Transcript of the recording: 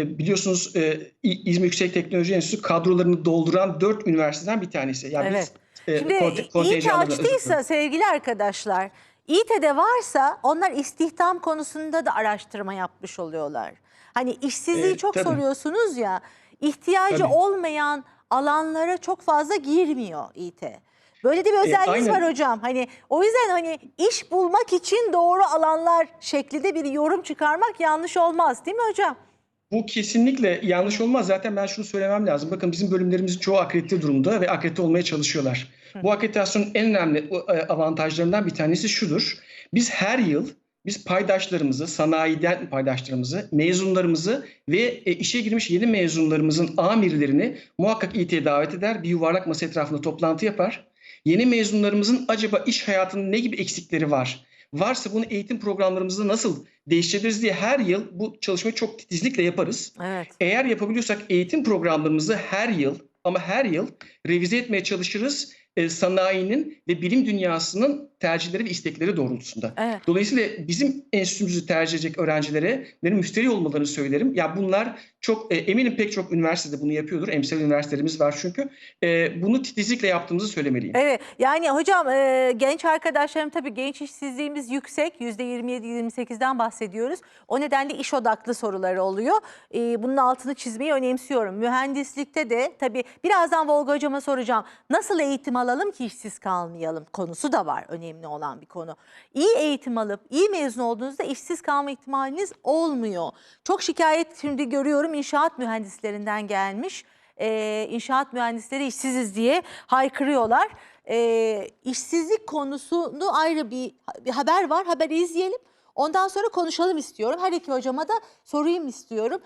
E, Biliyorsunuz e, İzmir Yüksek Teknoloji Enstitüsü kadrolarını dolduran dört üniversiteden bir tanesi. Yani Evet. biz e, Şimdi konte- dilerim. açtıysa sevgili arkadaşlar, İİTE'de varsa onlar istihdam konusunda da araştırma yapmış oluyorlar. Hani işsizliği E, çok tabii. soruyorsunuz ya, ihtiyacı Tabii. olmayan alanlara çok fazla girmiyor İİTE. Böyle de bir özelliğiniz E, var hocam. Hani o yüzden hani iş bulmak için doğru alanlar şeklinde bir yorum çıkarmak yanlış olmaz değil mi hocam? Bu kesinlikle yanlış olmaz. Zaten ben şunu söylemem lazım. Bakın bizim bölümlerimizin çoğu akredite durumda ve akredite olmaya çalışıyorlar. Bu akreditasyonun en önemli e, avantajlarından bir tanesi şudur. Biz her yıl biz paydaşlarımızı, sanayiden paydaşlarımızı, mezunlarımızı ve e, işe girmiş yeni mezunlarımızın amirlerini muhakkak İT'ye davet eder. Bir yuvarlak masa etrafında toplantı yapar. Yeni mezunlarımızın acaba iş hayatının ne gibi eksikleri var? Varsa bunu eğitim programlarımızda nasıl değiştiririz diye her yıl bu çalışmayı çok titizlikle yaparız. Evet. Eğer yapabiliyorsak eğitim programlarımızı her yıl ama her yıl revize etmeye çalışırız e, sanayinin ve bilim dünyasının tercihleri ve istekleri doğrultusunda. Evet. Dolayısıyla bizim enstitümüzü tercih edecek öğrencilere benim müşteri olmalarını söylerim. Ya bunlar çok e, eminim pek çok üniversitede bunu yapıyordur. Emsal üniversitelerimiz var çünkü. E, bunu titizlikle yaptığımızı söylemeliyim. Evet yani hocam e, genç arkadaşlarım tabii genç işsizliğimiz yüksek %27-28'den bahsediyoruz. O nedenle iş odaklı soruları oluyor. E, bunun altını çizmeyi önemsiyorum. Mühendislikte de tabii birazdan Volga hocama soracağım. Nasıl eğitim alalım ki işsiz kalmayalım konusu da var önemli olan bir konu. İyi eğitim alıp iyi mezun olduğunuzda işsiz kalma ihtimaliniz olmuyor. Çok şikayet şimdi görüyorum inşaat mühendislerinden gelmiş e, inşaat mühendisleri işsiziz diye haykırıyorlar. E, işsizlik konusunu ayrı bir, bir haber var. Haberi izleyelim. Ondan sonra konuşalım istiyorum. Her iki hocama da sorayım istiyorum.